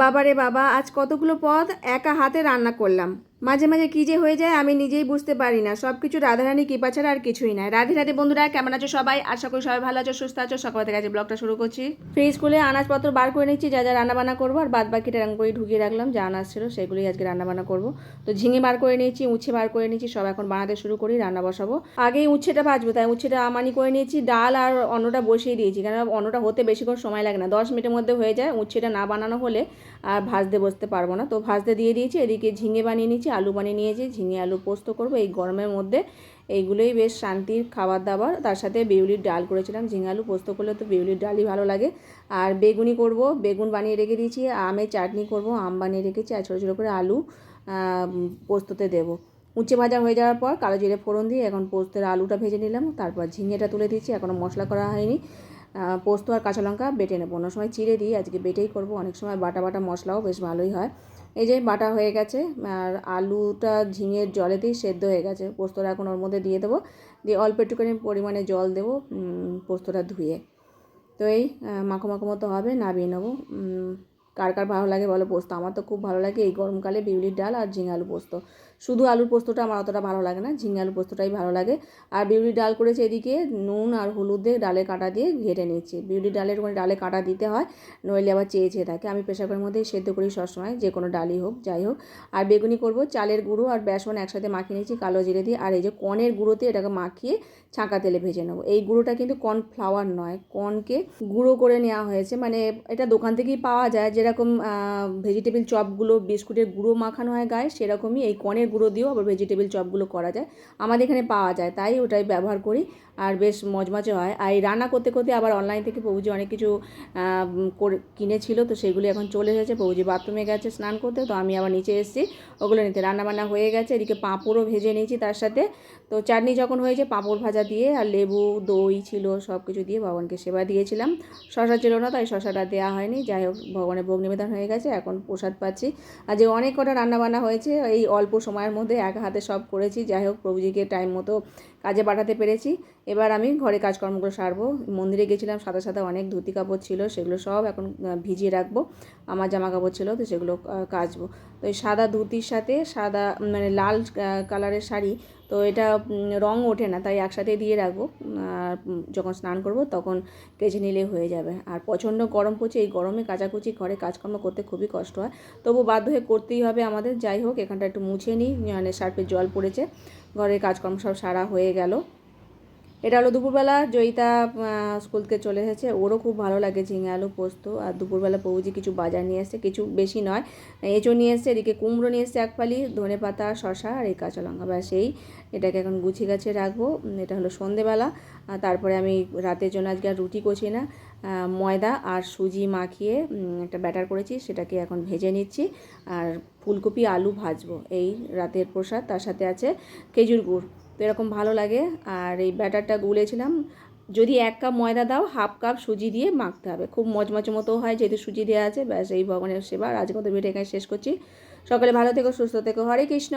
বাবারে বাবা আজ কতগুলো পদ একা হাতে রান্না করলাম। মাঝে মাঝে কী যে হয়ে যায় আমি নিজেই বুঝতে পারি না। সব কিছু রাধারানী কৃপা ছাড়া আর কিছুই নাই। রাধে রাধে বন্ধুরা, কেমন আছো সবাই? আশা করি সবাই ভালো আছো, সুস্থ আছো। সকাল থেকে ব্লগটা শুরু করছি। ফ্রিজ খুলে আনাজপত্র বার করে নিচ্ছি, যা যা রান্নাবান্না করব, আর বাদ বাকিটা এরকম করে ঢুকিয়ে রাখলাম, যা আনাজ ছিল সেগুলোই আজকে রান্নাবান্না করব। তো ঝিঙে বার করে নিয়েছি, উচ্ছে বার করে নিয়েছি, সব এখন বানাতে শুরু করি, রান্না বসাবো। আগেই উচ্ছেটা ভাজবো, তাই উচ্ছেটা আমানি করে নিয়েছি, ডাল আর অন্নটা বসিয়ে দিয়েছি কারণ অন্নটা হতে বেশিক্ষণ সময় লাগে না। দশ মিনিটের মধ্যে হয়ে যায়, উচ্ছেটা না বানানো হলে আর ভাজতে বসতে পারব না। তো ভাজতে দিয়ে দিয়েছি, এদিকে ঝিঙে বানিয়ে নিয়েছি আলু বানিয়ে নিয়েছি, ঝিঙে আলু পোস্ত করব। এই গরমের মধ্যে এইগুলোই বেশ শান্তির খাবার দাবার। তার সাথে বেউলির ডাল করেছিলাম। ঝিঙে আলু পোস্ত করলে তো বিউলির ডালই ভালো লাগে। আর বেগুনি করব। বেগুন বানিয়ে রেখে দিয়েছি। আমের চাটনি করব। আম বানিয়ে রেখেছি। আর ছোটো ছোটো করে আলু পোস্ততে দেবো। উচ্ছে ভাজা হয়ে যাওয়ার পর কালো জিরে ফোড়ন দিয়ে এখন পোস্তের আলুটা ভেজে নিলাম। তারপর ঝিঙেটা তুলে দিয়েছি। এখনও মশলা করা হয়নি। পোস্ত আর কাঁচা লঙ্কা বেটে নেব। অন্য সময় চিড়ে দিই, আজকে বেটেই করব। অনেক সময় বাটা বাটা মশলাও বেশ ভালোই হয়। এই যে বাটা হয়ে গেছে, আর আলুটা ঝিঙের জলেতেই সেদ্ধ হয়ে গেছে। পোস্তটা এখন ওর মধ্যে দিয়ে দেবো। দিয়ে অল্প একটুখানি পরিমাণে জল দেবো পোস্তটা ধুয়ে। তো এই মাখো মাখো মতো হবে নামিয়ে নেব। কার কার ভালো লাগে বলো পোস্ত? আমার তো খুব ভালো লাগে এই গরমকালে বিউলির ডাল আর ঝিঙে আলু পোস্ত। শুধু আলুর পোস্তটা আমার অতটা ভালো লাগে না, ঝিঙে আলু পোস্তটাই ভালো লাগে। আর বিউলির ডাল করেছে এদিকে নুন আর হলুদ দিয়ে ডালে কাটা দিয়ে ঘেটে নিচ্ছি। বিউলির ডালের কোনো ডালে কাটা দিতে হয়, নইলে আবার চেয়ে চেয়ে থাকে। আমি প্রেশারের মধ্যেই সেদ্ধ করি সবসময়, যে কোনো ডালই হোক, যাই হোক। আর বেগুনি করব, চালের গুঁড়ো আর বেসন একসাথে মাখিয়ে নিয়েছি কালো জিরে দিয়ে। আর এই যে কনের গুঁড়োতে এটাকে মাখিয়ে ছাঁকা তেলে ভেজে নেব। এই গুঁড়োটা কিন্তু কর্ন ফ্লাওয়ার নয় কর্নকে গুঁড়ো করে নেওয়া হয়েছে। মানে এটা দোকান থেকেই পাওয়া যায়, যেরকম ভেজিটেবিল চপগুলো বিস্কুটের গুঁড়ো মাখানো হয় গায়ে, সেরকমই এই কর্নের গুঁড়ো দিয়েও আবার ভেজিটেবিল চপগুলো করা যায়। আমাদের এখানে পাওয়া যায়, তাই ওটাই ব্যবহার করি। আর বেশ মজমজে হয়। আর এই রান্না করতে করতে আবার অনলাইন থেকে পৌঁছে অনেক কিছু করে কিনেছিল। তো সেগুলি এখন চলে এসেছে। পৌঁছে বাথরুমে গেছে স্নান করতে। তো আমি আবার নিচে এসেছি। ওগুলো নিতে। রান্নাবান্না হয়ে গেছে। এদিকে পাঁপড়ও ভেজে নিয়েছি তার সাথে। তো চাটনি যখন হয়েছে, পাঁপড় ভাজা দিয়ে আর লেবু, দই ছিল সব কিছু দিয়ে ভগবানকে সেবা দিয়েছিলাম। শশা ছিল না, তাই শশাটা দেওয়া হয়নি। যাই হোক, ভগবানের ভোগ নিবেদন হয়ে গেছে। এখন প্রসাদ পাচ্ছি। আর যে অনেক কটা রান্নাবান্না হয়েছে, এই অল্প সময়ের মধ্যে এক হাতে সব করেছি। যাই হোক প্রভুজিকে টাইম মতো কাজে পাঠাতে পেরেছি। এবার আমি ঘরে কাজকর্মগুলো সারবো। মন্দিরে গেছিলাম, সাদা সাদা অনেক ধুতি কাপড় ছিল, সেগুলো সব এখন ভিজিয়ে রাখব। আমার জামা কাপড় ছিল, তো সেগুলো কাচবো। তো এই সাদা ধুতির সাথে সাদা মানে লাল কালারের শাড়ি, তো এটা রং ওঠে না, তাই একসাথে দিয়ে রাখব। আর যখন স্নান করব তখন কেচে নিলে হয়ে যাবে। আর প্রচণ্ড গরম পড়ছে, এই গরমে কাচাকুচি ঘরে কাজকর্ম করতে খুবই কষ্ট হয়। তবু বাধ্য হয়ে করতেই হবে আমাদের, যাই হোক, এখানটা একটু মুছে নিই মানে সার্ফের জল পড়েছে, ঘরের কাজকর্ম সব সারা হয়ে গেল। এটা হলো দুপুরবেলা, জয়িতা স্কুল থেকে চলে এসেছে। ওরও খুব ভালো লাগে ঝিঙে আলু পোস্ত। আর দুপুরবেলা পৌঁছি কিছু বাজার নিয়ে এসছে, কিছু বেশি নয়। এঁচো নিয়ে এসছে, এদিকে কুমড়ো নিয়ে এসছে এক ফালি ধনে পাতা শশা আর এই কাঁচা লঙ্কা। ব্যাস, এই এটাকে এখন গুছিয়ে গাছে রাখব। এটা হলো সন্ধেবেলা। তারপরে আমি রাতের জন্য আজকে আর রুটি করছি না ময়দা আর সুজি মাখিয়ে একটা ব্যাটার করেছি, সেটাকে এখন ভেজে নিচ্ছি। আর ফুলকপি আলু ভাজবো, এই রাতের প্রসাদ। তার সাথে আছে খেজুর গুড়। তো এরকম ভালো লাগে। আর এই ব্যাটারটা গুলেছিলাম। যদি এক কাপ ময়দা দাও, হাফ কাপ সুজি দিয়ে মাখতে হবে। খুব মচমচে মতো হয়, যেহেতু সুজি দেওয়া আছে, ব্যাস এই ভগবানের সেবা। আজকে মতো ভিডিও এখানে শেষ করছি। সকালে ভালো থেকো, সুস্থ থেকো। হরে কৃষ্ণ।